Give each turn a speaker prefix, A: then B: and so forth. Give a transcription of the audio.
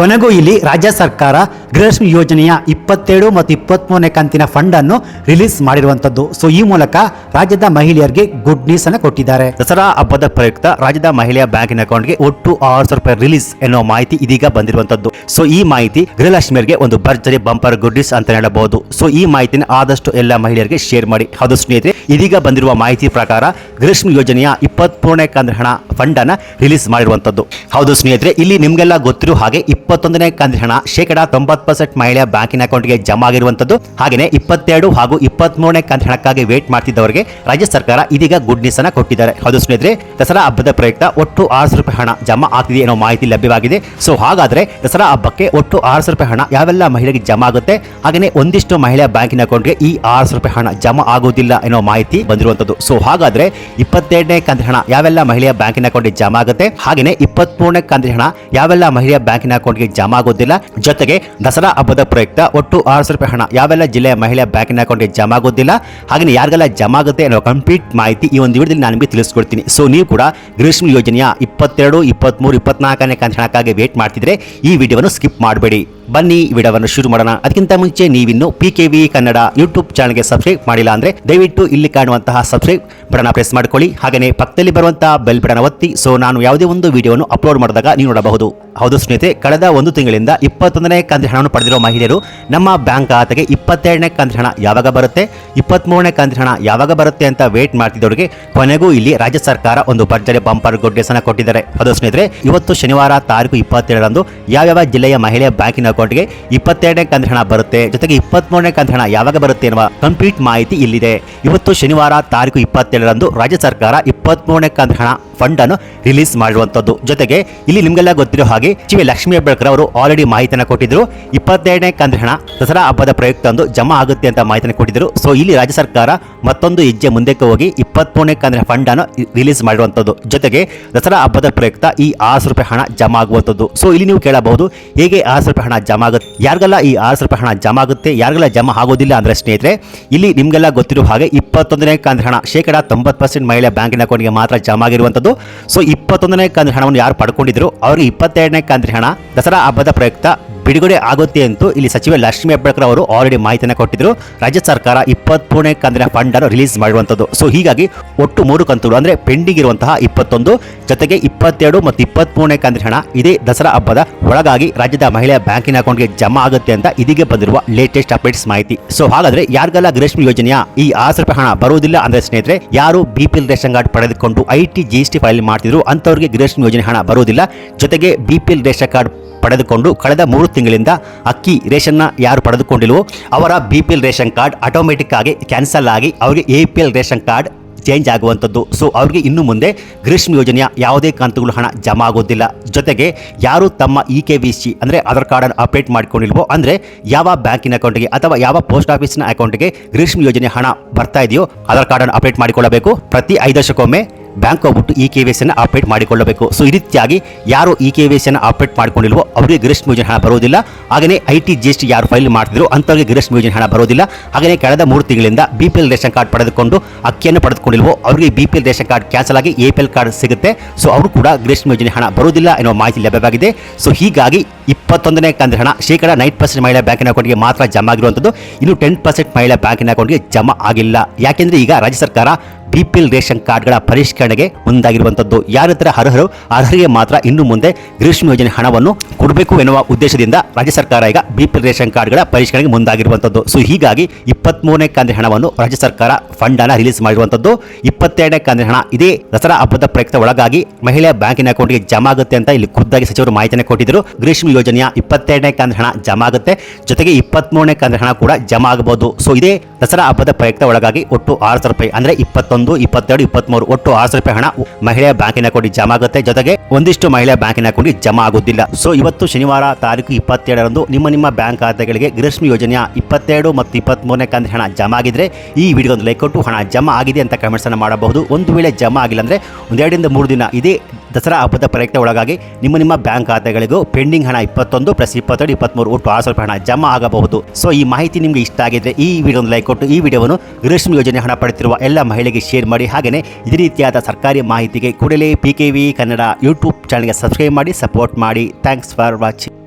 A: ಕೊನೆಗೂ ಇಲ್ಲಿ ರಾಜ್ಯ ಸರ್ಕಾರ ಗೃಹಲಕ್ಷ್ಮಿ ಯೋಜನೆಯ ಇಪ್ಪತ್ತೇಳು ಮತ್ತು ಇಪ್ಪತ್ಮೂರನೇ ಕಂತಿನ ಫಂಡ್ ಅನ್ನು ರಿಲೀಸ್ ಮಾಡಿರುವಂತದ್ದು ಸೊ ಈ ಮೂಲಕ ರಾಜ್ಯದ ಮಹಿಳೆಯರಿಗೆ ಗುಡ್ ನ್ಯೂಸ್ ಅನ್ನು ಕೊಟ್ಟಿದ್ದಾರೆ. ದಸರಾ ಹಬ್ಬದ ಪ್ರಯುಕ್ತ ರಾಜ್ಯದ ಮಹಿಳೆಯ ಬ್ಯಾಂಕಿನ ಅಕೌಂಟ್ಗೆ ಒಟ್ಟು ಆರು ಸಾವಿರ ರೂಪಾಯಿ ರಿಲೀಸ್ ಎನ್ನುವ ಮಾಹಿತಿ ಇದೀಗ ಬಂದಿರುವಂತದ್ದು ಸೊ ಈ ಮಾಹಿತಿ ಗೃಹಲಕ್ಷ್ಮಿಯರಿಗೆ ಒಂದು ಭರ್ಜರಿ ಬಂಪರ್ ಗುಡ್ ನ್ಯೂಸ್ ಅಂತ ಹೇಳಬಹುದು. ಸೊ ಈ ಮಾಹಿತಿನ ಆದಷ್ಟು ಎಲ್ಲ ಮಹಿಳೆಯರಿಗೆ ಶೇರ್ ಮಾಡಿ. ಹೌದು ಸ್ನೇಹಿತರೆ, ಇದೀಗ ಬಂದಿರುವ ಮಾಹಿತಿ ಪ್ರಕಾರ ಗೃಹಲಕ್ಷ್ಮಿ ಯೋಜನೆಯ ಇಪ್ಪತ್ಮೂರನೇ ಕಂತಿನ ಹಣ ಫಂಡ್ ಅನ್ನ ರಿಲೀಸ್ ಮಾಡಿರುವಂತದ್ದು ಹೌದು ಸ್ನೇಹಿತರೆ, ಇಲ್ಲಿ ನಿಮ್ಗೆಲ್ಲ ಗೊತ್ತಿರೋ ಹಾಗೆ ಇಪ್ಪತ್ತೊಂದನೇ ಕಂತು ಹಣ ಶೇಕಡಾ ತೊಂಬತ್ತು ಪರ್ಸೆಂಟ್ ಮಹಿಳೆಯ ಬ್ಯಾಂಕಿನ ಅಕೌಂಟ್ಗೆ ಜಮಾ ಆಗಿರುವಂತದ್ದು ಹಾಗೆಯೇ ಇಪ್ಪತ್ತೆರಡು ಹಾಗೂ ಇಪ್ಪತ್ಮೂರನೇ ಕಂತು ಹಣಕ್ಕಾಗಿ ವೇಟ್ ಮಾಡ್ತಿದ್ದವರಿಗೆ ರಾಜ್ಯ ಸರ್ಕಾರ ಇದೀಗ ಗುಡ್ ನ್ಯೂಸ್ ಅನ್ನ ಕೊಟ್ಟಿದ್ದಾರೆ. ಹೌದು ಸ್ನೇಹಿತರೆ, ದಸರಾ ಹಬ್ಬದ ಪ್ರಯುಕ್ತ ಒಟ್ಟು ಆರು ರೂಪಾಯಿ ಹಣ ಜಮಾ ಆಗ್ತಿದೆ ಅನ್ನೋ ಮಾಹಿತಿ ಲಭ್ಯವಾಗಿದೆ. ಸೊ ಹಾಗಾದ್ರೆ ದಸರಾ ಹಬ್ಬಕ್ಕೆ ಒಟ್ಟು ಆರು ರೂಪಾಯಿ ಹಣ ಯಾವೆಲ್ಲ ಮಹಿಳೆಗೆ ಜಮಾ ಆಗುತ್ತೆ? ಹಾಗೆಯೇ ಒಂದಿಷ್ಟು ಮಹಿಳೆಯ ಬ್ಯಾಂಕಿನ ಅಕೌಂಟ್ಗೆ ಈ ಆರು ರೂಪಾಯಿ ಹಣ ಜಮಾ ಆಗುವುದಿಲ್ಲ ಅನ್ನೋ ಮಾಹಿತಿ ಬಂದಿರುವಂತದ್ದು ಸೊ ಹಾಗಾದ್ರೆ ಇಪ್ಪತ್ತೆರಡನೇ ಕಂತು ಹಣ ಯಾವೆಲ್ಲ ಮಹಿಳೆಯ ಬ್ಯಾಂಕಿನ ಅಕೌಂಟ್ಗೆ ಜಮಾ ಆಗುತ್ತೆ? ಹಾಗೆಯೇ ಇಪ್ಪತ್ಮೂರನೇ ಕಂತು ಹಣ ಯಾವೆಲ್ಲ ಮಹಿಳೆಯ ಬ್ಯಾಂಕಿನ ಅಕೌಂಟ್ಗೆ ಜಮಾ ಆಗೋದಿಲ್ಲ. ಜೊತೆಗೆ ದಸರಾ ಹಬ್ಬದ ಪ್ರಯುಕ್ತ ಒಟ್ಟು ಆರು ಸಾವಿರ ರೂಪಾಯಿ ಹಣ. ಯಾವೆಲ್ಲ ಜಿಲ್ಲೆಯ ಮಹಿಳೆಯ ಬ್ಯಾಂಕಿನ ಅಕೌಂಟ್ಗೆ ಜಮಾ ಆಗೋದಿಲ್ಲ ಹಾಗೆ ಯಾರಿಗೆಲ್ಲ ಜಮಾ ಆಗುತ್ತೆ ಅನ್ನೋ ಕಂಪ್ಲೀಟ್ ಮಾಹಿತಿ ಈ ಒಂದು ವಿಡಿಯೋದಲ್ಲಿ ನಾನು ನಿಮಗೆ ತಿಳಿಸ್ಕೊಡ್ತೀನಿ. ಸೊ ನೀವು ಕೂಡ ಗ್ರೀಷ್ಮ ಯೋಜನೆಯ ಇಪ್ಪತ್ತೆರಡು ಇಪ್ಪತ್ತ್ಮೂರು ಇಪ್ಪತ್ನಾಲ್ಕನೇ ಕಂತಿನ ಹಣಕ್ಕಾಗಿ ವೇಟ್ ಮಾಡ್ತಿದ್ರೆ ಈ ವಿಡಿಯೋವನ್ನು ಸ್ಕಿಪ್ ಮಾಡಬೇಡಿ. ಬನ್ನಿ ವಿಡಿಯೋವನ್ನು ಶುರು ಮಾಡೋಣ. ಅದಕ್ಕಿಂತ ಮುಂಚೆ ನೀವಿನ್ನು P K V Kannada YouTube ಚಾನಲ್ಗೆ ಸಬ್ಸ್ಕ್ರೈಬ್ ಮಾಡಿಲ್ಲ ಅಂದ್ರೆ ದಯವಿಟ್ಟು ಇಲ್ಲಿ ಕಾಣುವಂತಹ ಸಬ್ಸ್ಕ್ರೈಬ್ ಬಟನ್ ಪ್ರೆಸ್ ಮಾಡ್ಕೊಳ್ಳಿ. ಹಾಗೆಯೇ ಪಕ್ಕದಲ್ಲಿ ಬರುವಂತಹ ಬೆಲ್ ಬಟನ್ ಒತ್ತಿ. ಸೊ ನಾನು ಯಾವುದೇ ಒಂದು ವಿಡಿಯೋವನ್ನು ಅಪ್ಲೋಡ್ ಮಾಡಿದಾಗ ನೀವು ನೋಡಬಹುದು. ಹೌದು ಸ್ನೇಹಿತರೆ, ಕಳೆದ ಒಂದು ತಿಂಗಳಿಂದ ಇಪ್ಪತ್ತೊಂದನೇ ಕಂತಿನ ಹಣವನ್ನು ಪಡೆದಿರುವ ಮಹಿಳೆಯರು ನಮ್ಮ ಬ್ಯಾಂಕ್ ಖಾತೆಗೆ ಇಪ್ಪತ್ತೆರಡನೇ ಕಂತಿನ ಹಣ ಯಾವಾಗ ಬರುತ್ತೆ ಇಪ್ಪತ್ತ್ಮೂರನೇ ಕಂತಿನ ಹಣ ಯಾವಾಗ ಬರುತ್ತೆ ಅಂತ ವೇಟ್ ಮಾಡ್ತಿದ್ದವರಿಗೆ ಕೊನೆಗೂ ಇಲ್ಲಿ ರಾಜ್ಯ ಸರ್ಕಾರ ಒಂದು ಭರ್ಜರಿ ಬಂಪರ್ ಗೊಡ್ಡೆಸನ ಕೊಟ್ಟಿದ್ದಾರೆ. ಹೌದು ಸ್ನೇಹಿತರೆ, ಇವತ್ತು ಶನಿವಾರ ತಾರೀಕು ಇಪ್ಪತ್ತೆರಡರಂದು ಯಾವ್ಯಾವ ಜಿಲ್ಲೆಯ ಮಹಿಳೆಯ ಬ್ಯಾಂಕಿನ ಅಕೌಂಟ್ಗೆ ಇಪ್ಪತ್ತೆರಡನೇ ಕಂತು ಹಣ ಬರುತ್ತೆ. ಜೊತೆಗೆ ಇಪ್ಪತ್ಮೂರನೇ ಕಂತ ಹಣ ಯಾವಾಗ ಬರುತ್ತೆ ಎನ್ನುವ ಕಂಪ್ಲೀಟ್ ಮಾಹಿತಿ ಇಲ್ಲಿದೆ. ಇವತ್ತು ಶನಿವಾರ ತಾರೀಕು ಇಪ್ಪತ್ತೇಳರಂದು ರಾಜ್ಯ ಸರ್ಕಾರ ಇಪ್ಪತ್ಮೂರನೇ ಕಂತ ಹಣ ಫಂಡ್ ಅನ್ನು ರಿಲೀಸ್ ಮಾಡಿರುವಂತದ್ದು. ಜೊತೆಗೆ ಇಲ್ಲಿ ನಿಮಗೆಲ್ಲ ಗೊತ್ತಿರೋ ಹಾಗೆ ಚಿವಿ ಲಕ್ಷ್ಮೀ ಹೆಬ್ಬಳ್ಕರ್ ಅವರು ಆಲ್ರೆಡಿ ಮಾಹಿತಿಯನ್ನು ಕೊಟ್ಟಿದ್ರು. ಇಪ್ಪತ್ತೆರಡನೇ ಕಂತ ಹಣ ದಸರಾ ಹಬ್ಬದ ಪ್ರಯುಕ್ತ ಅಂದು ಜಮಾ ಆಗುತ್ತೆ ಅಂತ ಮಾಹಿತಿಯನ್ನು ಕೊಟ್ಟಿದ್ರು. ಸೊ ಇಲ್ಲಿ ರಾಜ್ಯ ಸರ್ಕಾರ ಮತ್ತೊಂದು ಹೆಜ್ಜೆ ಮುಂದಕ್ಕೆ ಹೋಗಿ ಇಪ್ಪತ್ಮೂರನೇ ಕಂತಿನ ಫಂಡ್ ಅನ್ನು ರಿಲೀಸ್ ಮಾಡಿರುವಂತದ್ದು. ಜೊತೆಗೆ ದಸರಾ ಹಬ್ಬದ ಪ್ರಯುಕ್ತ ಈ ಆರು ರೂಪಾಯಿ ಹಣ ಜಮಾ ಆಗುವಂಥದ್ದು ಸೊ ಇಲ್ಲಿ ನೀವು ಕೇಳಬಹುದು ಹೇಗೆ ಆರು ರೂಪಾಯಿ ಹಣ ಜಮಾ ಆಗುತ್ತೆ ಯಾರಿಗೆಲ್ಲ ಈ ಆರು ಸಾವಿರ ರೂಪಾಯಿ ಹಣ ಜಮಾ ಆಗುತ್ತೆ ಯಾರಿಗೆಲ್ಲ ಜಮಾ ಆಗೋದಿಲ್ಲ ಅಂದ್ರೆ ಸ್ನೇಹಿತರೆ, ಇಲ್ಲಿ ನಿಮಗೆಲ್ಲ ಗೊತ್ತಿರುವ ಹಾಗೆ ಇಪ್ಪತ್ತೊಂದನೇ ಕಂತಿನ ಹಣ, ಶೇಕಡ ತೊಂಬತ್ತು ಪರ್ಸೆಂಟ್ ಮಹಿಳೆ ಬ್ಯಾಂಕಿನ ಅಕೌಂಟ್ಗೆ ಮಾತ್ರ ಜಮಾ ಆಗಿರುವಂಥದ್ದು ಸೊ, ಇಪ್ಪತ್ತೊಂದನೇ ಕಂತಿನ ಹಣವನ್ನು ಯಾರು ಪಡ್ಕೊಂಡಿದ್ರು? ಅವರಿಗೆ ಇಪ್ಪತ್ತೆರಡನೇ ಕಂತಿನ ಹಣ ದಸರಾ ಹಬ್ಬದ ಪ್ರಯುಕ್ತ ಬಿಡುಗಡೆ ಆಗುತ್ತೆ ಅಂತೂ ಇಲ್ಲಿ ಸಚಿವ ಲಕ್ಷ್ಮೀ ಹೆಬ್ಬಾಳ್ಕರ್ ಅವರು ಆಲ್ರೆಡಿ ಮಾಹಿತಿಯನ್ನು ಕೊಟ್ಟಿದ್ರು. ರಾಜ್ಯ ಸರ್ಕಾರ ಇಪ್ಪತ್ಮೂರನೇ ಕಂದಿನ ಫಂಡ್ ಅನ್ನು ರಿಲೀಸ್ ಮಾಡುವಂಥದ್ದು. ಸೊ ಹೀಗಾಗಿ ಒಟ್ಟು ಮೂರು ಕಂತುಗಳು ಅಂದರೆ ಪೆಂಡಿಂಗ್ ಇರುವಂತಹ ಇಪ್ಪತ್ತೊಂದು, ಜೊತೆಗೆ ಇಪ್ಪತ್ತೆರಡು ಮತ್ತು ಇಪ್ಪತ್ಮೂರನೇ ಕಂತಿನ ಹಣ ಇದೇ ದಸರಾ ಹಬ್ಬದ ಒಳಗಾಗಿ ರಾಜ್ಯದ ಮಹಿಳೆಯ ಬ್ಯಾಂಕಿನ ಅಕೌಂಟ್ಗೆ ಜಮಾ ಆಗುತ್ತೆ ಅಂತ ಇದೀಗ ಬಂದಿರುವ ಲೇಟೆಸ್ಟ್ ಅಪ್ಡೇಟ್ಸ್ ಮಾಹಿತಿ. ಸೊ ಹಾಗಾದ್ರೆ ಯಾರಿಗೆಲ್ಲ ಗೃಹಲಕ್ಷ್ಮಿ ಯೋಜನೆಯ ಈ ಆಸರ ಹಣ ಬರುವುದಿಲ್ಲ ಅಂದ್ರೆ ಸ್ನೇಹಿತರೆ, ಯಾರು B P L ration card ಪಡೆದುಕೊಂಡು I T G S T file ಮಾಡ್ತಿದ್ರು ಅಂತವರಿಗೆ ಗೃಹಲಕ್ಷ್ಮಿ ಯೋಜನೆ ಹಣ ಬರುವುದಿಲ್ಲ. ಜೊತೆಗೆ B P L ration card ಪಡೆದುಕೊಂಡು ಕಳೆದ ಮೂರು ತಿಂಗಳಿಂದ ಅಕ್ಕಿ ರೇಷನ್ನ ಯಾರು ಪಡೆದುಕೊಂಡಿಲ್ವೋ ಅವರ B P L ration card automatic ಆಗಿ ಕ್ಯಾನ್ಸಲ್ ಆಗಿ ಅವರಿಗೆ A P L ration card change ಆಗುವಂಥದ್ದು. ಸೊ ಅವರಿಗೆ ಇನ್ನು ಮುಂದೆ ಗ್ರೀಷ್ಮ ಯೋಜನೆಯ ಯಾವುದೇ ಕಂತುಗಳು ಹಣ ಜಮಾ ಆಗೋದಿಲ್ಲ. ಜೊತೆಗೆ ಯಾರು ತಮ್ಮ ಇ ಕೆ ವಿ ಸಿ ಅಂದರೆ ಆಧಾರ್ ಕಾರ್ಡನ್ನು ಅಪ್ಡೇಟ್ ಮಾಡ್ಕೊಂಡಿಲ್ವೋ ಅಂದರೆ ಯಾವ ಬ್ಯಾಂಕಿನ ಅಕೌಂಟಿಗೆ ಅಥವಾ ಯಾವ ಪೋಸ್ಟ್ ಆಫೀಸ್ನ ಅಕೌಂಟಿಗೆ ಗ್ರೀಷ್ಮ ಯೋಜನೆ ಹಣ ಬರ್ತಾ ಇದೆಯೋ ಆಧಾರ್ ಕಾರ್ಡನ್ನು ಅಪ್ಡೇಟ್ ಮಾಡಿಕೊಳ್ಳಬೇಕು. ಪ್ರತಿ ಐದು ವರ್ಷಕ್ಕೊಮ್ಮೆ ಬ್ಯಾಂಕ್ ಹೋಗ್ಬಿಟ್ಟು ಇ ಕೆ ವಿ ಅನ್ನು ಅಪ್ಡೇಟ್ ಮಾಡಿಕೊಳ್ಳಬೇಕು. ಸೊ ಈ ರೀತಿಯಾಗಿ ಯಾರು ಇ ಕೆ ವಿ ಅನ್ನು ಅಪ್ಡೇಟ್ ಮಾಡ್ಕೊಂಡಿಲ್ವೋ ಅವರಿಗೆ ಗರಿಷ್ಠ ಯೋಜನೆ ಹಣ ಬರೋದಿಲ್ಲ. ಹಾಗೆಯೇ I T G S T ಯಾರು ಫೈಲ್ ಮಾಡ್ತಿದ್ರು ಅಂಥವ್ರಿಗೆ ಗರಿಷ್ಠ ಯೋಜನೆ ಹಣ ಬರೋದಿಲ್ಲ. ಹಾಗೆಯೇ ಕಳೆದ ಮೂರು ತಿಂಗಳಿಂದ B P L ration card ಪಡೆದುಕೊಂಡು ಅಕ್ಕಿಯನ್ನು ಪಡೆದುಕೊಂಡಿಲ್ವೋ ಅವರಿಗೆ B P L ration card cancel ಆಗಿ ಎ ಪಿ ಎಲ್ ಕಾರ್ಡ್ ಸಿಗುತ್ತೆ. ಸೊ ಅವರು ಕೂಡ ಗರಿಷ್ಠ ಯೋಜನೆ ಹಣ ಬರೋದಿಲ್ಲ ಎನ್ನುವ ಮಾಹಿತಿ ಲಭ್ಯವಾಗಿದೆ. ಸೊ ಹೀಗಾಗಿ ಇಪ್ಪತ್ತೊಂದನೇ ಕಂದ್ರ ಹಣ ಶೇಕಡ ನೈನ್ ಪರ್ಸೆಂಟ್ ಮಹಿಳಾ ಬ್ಯಾಂಕಿನ ಅಕೌಂಟ್ಗೆ ಮಾತ್ರ ಜಮಾ ಆಗಿರುವಂಥದ್ದು. ಇನ್ನು ಟೆನ್ ಪರ್ಸೆಂಟ್ ಮಹಿಳಾ ಬ್ಯಾಂಕಿನ ಅಕೌಂಟ್ಗೆ ಜಮಾ ಆಗಿಲ್ಲ. ಯಾಕೆಂದ್ರೆ ಈಗ ರಾಜ್ಯ ಸರ್ಕಾರ ಬಿ ಪಿ ಎಲ್ ರೇಷನ್ ಕಾರ್ಡ್ಗಳ ಪರಿಷ್ಕರಣೆಗೆ ಮುಂದಾಗಿರುವಂಥದ್ದು ಯಾರತ್ರ ಅರ್ಹರು, ಅರ್ಹರಿಗೆ ಮಾತ್ರ ಇನ್ನು ಮುಂದೆ ಗ್ರೀಷ್ಮ ಯೋಜನೆ ಹಣವನ್ನು ಕೊಡಬೇಕು ಎನ್ನುವ ಉದ್ದೇಶದಿಂದ ರಾಜ್ಯ ಸರ್ಕಾರ ಈಗ ಬಿಪಿಎಲ್ ರೇಷನ್ ಕಾರ್ಡ್ಗಳ ಪರಿಷ್ಕರಣೆಗೆ ಮುಂದಾಗಿರುವಂಥದ್ದು ಸೊ ಹೀಗಾಗಿ ಇಪ್ಪತ್ಮೂರನೇ ಕಾಂದ್ರೆ ಹಣವನ್ನು ರಾಜ್ಯ ಸರ್ಕಾರ ಫಂಡ್ ಅನ್ನು ರಿಲೀಸ್ ಮಾಡಿರುವಂಥದ್ದು ಇಪ್ಪತ್ತೆರಡನೇ ಕಾಂದ್ರೆ ಹಣ ಇದೇ ದಸರಾ ಹಬ್ಬದ ಪ್ರಯುಕ್ತ ಒಳಗಾಗಿ ಮಹಿಳೆಯ ಬ್ಯಾಂಕಿನ ಅಕೌಂಟ್ಗೆ ಜಮಾ ಆಗುತ್ತೆ ಅಂತ ಇಲ್ಲಿ ಖುದ್ದಾಗಿ ಸಚಿವರು ಮಾಹಿತಿಯನ್ನು ಕೊಟ್ಟಿದ್ದರು ಗ್ರೀಷ್ಮ ಯೋಜನೆಯ ಇಪ್ಪತ್ತೆರಡನೇ ಕಾಂದ್ರೆ ಹಣ ಜಮಾ ಆಗುತ್ತೆ. ಜೊತೆಗೆ ಇಪ್ಪತ್ಮೂರನೇ ಕಾಂದ್ರೆ ಹಣ ಕೂಡ ಜಮಾ ಆಗಬಹುದು. ಸೊ ಇದೇ ದಸರಾ ಹಬ್ಬದ ಪ್ರಯುಕ್ತ ಒಳಗಾಗಿ ಒಟ್ಟು ಆರು ಸಾವಿರ ರೂಪಾಯಿ, ಅಂದರೆ ಇಪ್ಪತ್ತೊಂದು ಇಪ್ಪತ್ತೆರಡು, ಇಪ್ಪತ್ಮೂರು ಒಟ್ಟು ಆರು ರೂಪಾಯಿ ಹಣ ಮಹಿಳೆಯ ಬ್ಯಾಂಕಿನ ಅಕೌಂಟ್ ಜಮಾ ಆಗುತ್ತೆ. ಜೊತೆಗೆ ಒಂದಿಷ್ಟು ಮಹಿಳೆಯ ಬ್ಯಾಂಕಿನ ಅಕೌಂಟ್ ಜಮಾ ಆಗುತ್ತಿಲ್ಲ ಸೊ ಇವತ್ತು ಶನಿವಾರ ತಾರೀಕು ಇಪ್ಪತ್ತೆರಡರಂದು ನಿಮ್ಮ ನಿಮ್ಮ ಬ್ಯಾಂಕ್ ಖಾತೆಗಳಿಗೆ ಗೃಹಲಕ್ಷ್ಮಿ ಯೋಜನೆಯ ಇಪ್ಪತ್ತೆರಡು ಮತ್ತು ಇಪ್ಪತ್ಮೂರನೇ ಕಂತಿನ ಹಣ ಜಮಾ ಆಗಿದ್ರೆ ಈ ವಿಡಿಯೋ ಒಂದು ಲೈಕ್ ಕೊಟ್ಟು ಹಣ ಜಮಾ ಆಗಿದೆ ಅಂತ ಕಮೆಂಟ್ಸ್ ಅನ್ನು ಮಾಡಬಹುದು. ಒಂದು ವೇಳೆ ಜಮಾ ಆಗಿಲ್ಲ ಅಂದ್ರೆ ಒಂದೆರಡರಿಂದ ಮೂರು ದಿನ ಇದೇ ದಸರಾ ಹಬ್ಬದ ಪ್ರಯುಕ್ತ ಒಳಗಾಗಿ ನಿಮ್ಮ ನಿಮ್ಮ ಬ್ಯಾಂಕ್ ಖಾತೆಗಳಿಗೂ ಪೆಂಡಿಂಗ್ ಹಣ ಇಪ್ಪತ್ತೊಂದು ಪ್ಲಸ್ ಇಪ್ಪತ್ತೆರಡು ಇಪ್ಪತ್ಮೂರು ಒಟ್ಟು ಆರು ಸಾವಿರ ರೂಪಾಯಿ ಹಣ ಜಮಾ ಆಗಬಹುದು. ಸೊ ಈ ಮಾಹಿತಿ ನಿಮಗೆ ಇಷ್ಟ ಆಗಿದ್ರೆ ಈ ವಿಡಿಯೋ ಲೈಕ್ ಕೊಟ್ಟು ಈ ವಿಡಿಯೋವನ್ನು ಗೃಹಲಕ್ಷ್ಮಿ ಯೋಜನೆ ಹಣ ಪಡೆಯುತ್ತಿರುವ ಎಲ್ಲ ಮಹಿಳೆಗೆ ಶೇರ್ ಮಾಡಿ. ಹಾಗೆಯೇ ಇದೇ ರೀತಿಯಾದ ಸರ್ಕಾರಿ ಮಾಹಿತಿಗೆ ಕೂಡಲೇ P K V Kannada YouTube ಚಾನಲ್ಗೆ ಸಬ್ಸ್ಕ್ರೈಬ್ ಮಾಡಿ ಸಪೋರ್ಟ್ ಮಾಡಿ. Thanks for watching